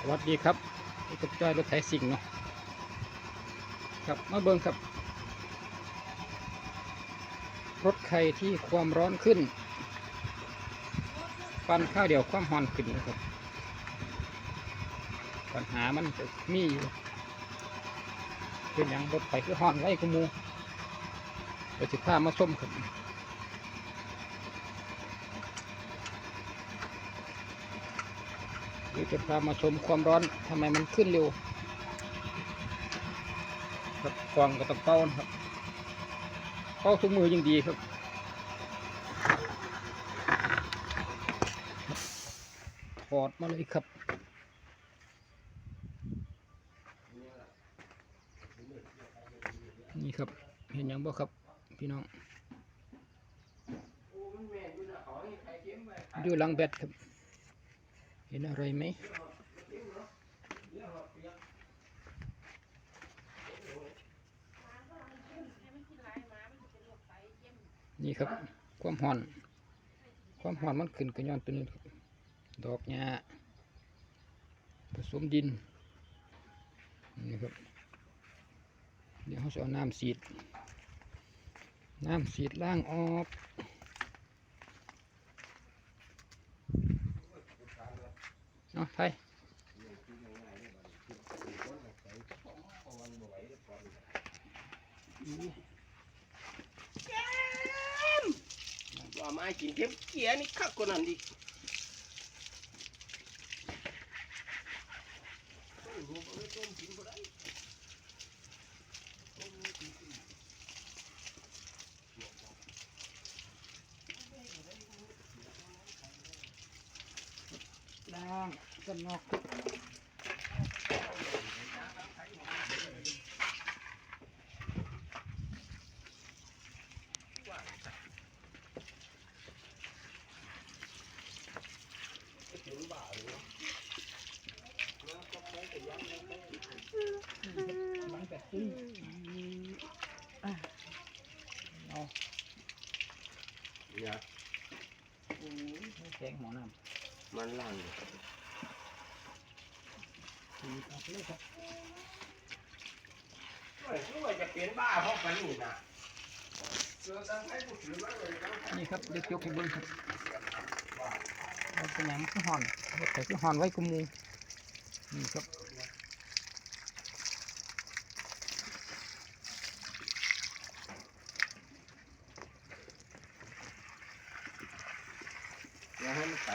สวัสดีครับนี่กับจ้อยรถไถสิ่งเนาะครับมาเบิ่งครับ รถไข่ที่ความร้อนขึ้น ปันข้าวเดียวความหอนขึ้นนะครับ ปัญหามันมีอยู่เป็นอย่างรถไฟคือหอนไว้กูมูเดี๋วจะพามาชมครั เดี๋ยวจะพามาชมความร้อนทำไมมันขึ้นเร็วครับกวงก็ต้องเป้านะครับเป้าทุกมือยิ่งดีครับถอดมาเลยครับนี่ครับเห็นยังบ่ครับพี่น้องอยู่หลังแบตครับ เห็นอะไรไหมนี่ครับ ความห่อน ความห่อนมันขึ้นกระย้อนตัวนี้ครับ ดอกหญ้าผสมดิน นี่ครับ เดี๋ยวเขาจะเอาน้ำสีด น้ำสีดล่างออก เอาไปว่าไมากินเก็มเกียนี่คักกว่านั้นดี กล่างกันนอ กครับหลังแบบนี้เอาเนี่ยโอ้ยแกงหมอน้มันล่างอยู่ำสีออกเลยครับเฮ้ยรู้ว่าจะเป็นบ้าเพราะกันนี่นะเจอตั้งให้ผู้ถือมาเลยตั้งให้นี่ครับเด็กยกให้เบิ้งครับเราเป็นหยังคือหอนรถไถคือหอนไว้กุมูนี่ครับ อย่าให้มันตั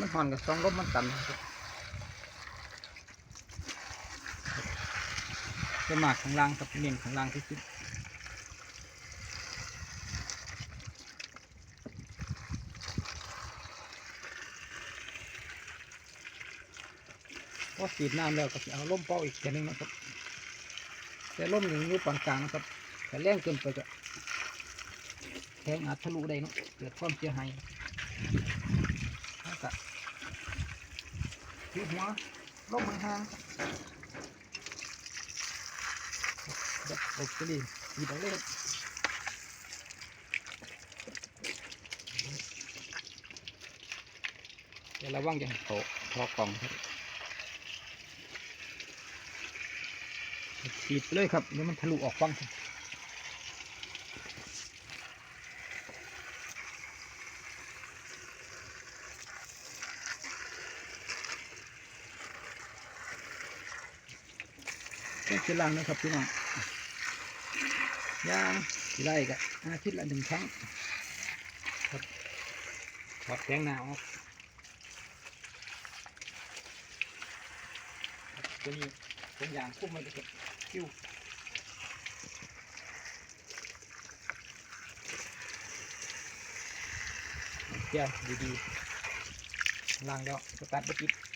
ครันห่อมที่มันหอนกับช่องลมมันตันครับจะมากข้างล่างกับเน้นข้างล่างที่สุดพอฉีดน้ำแล้วก็เอาล่มเป้าอีกแค่นึงนะครับ แต่ล่มอย่างนี้ปานกลางนะครับแต่แรงเกินไปก็แทงอาจทะลุได้นะเกิดความเสียหาย แล้วก็ที่หัวล่มมันห่างๆครับเด็กจะดีดีไปเลยครับอย่าระวังอย่าให้เขาทอกล่องครับฉีดไปเลยครับเดี๋ยวมันทะลุออกฟังครับ แค่ชิ้นล่างนะครับพี่น้องย่างสิไล่กะอาทิตย์ละหนึ่งครั้งครับถอดแกงหนาออกครับตัวนี้เป็นอย่างคุ้มไว้เลยครับคิ้วแก้วดีๆล้างแล้วสตาร์ทบัติด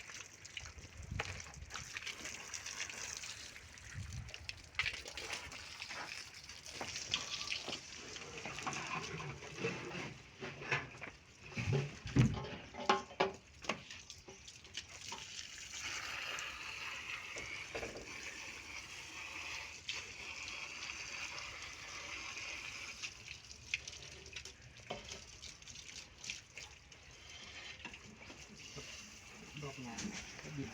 หญ้าก็ดิน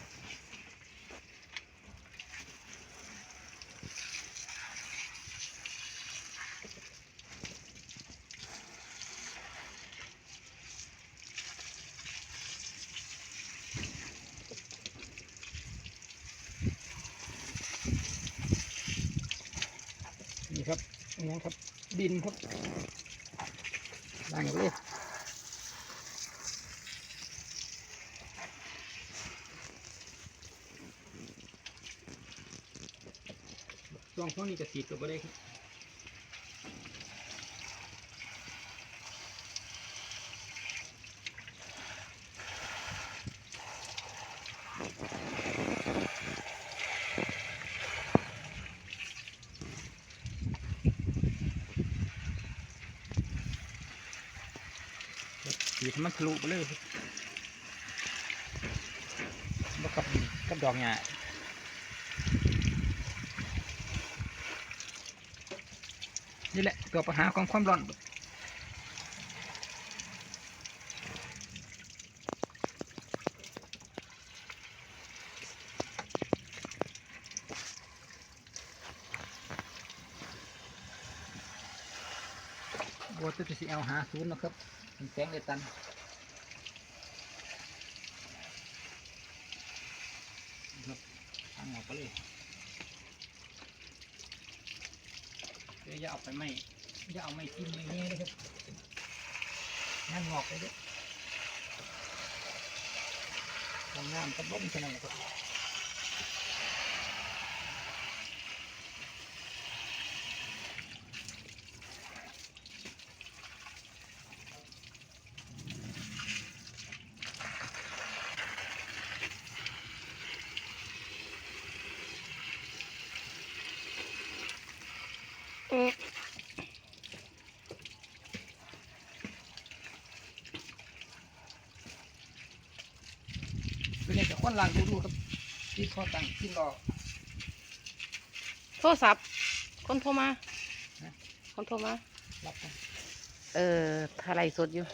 นี่ครับนี่ครับ ดินครับล่างเลย ช่วงช่วงนี้ก็สีดตัวบ่ได้ครับสีมันทะลุไปเลยครับบ่กับกับดอกหญ้า นี่แหละตัวปัญหาของความร้อนบัวตัวที่สิเอาหาศูนย์นะครับเป็นแสงเลยตันครับทางออกไปเลย ดี๋ยวอย่าเอาไปไม่จะเอาไม่ทิ่มไม่เงี้ยนะครับงานงอกไปด้วยงานตะบ้มขนาดค เป็นไงกับคนล่างดูดูครับที่ข้อตั้งที่รอโทรศัพท์ คนโทรมาฮะคนโทรมา รับกัน เออถ่ายไลฟ์สดอยู่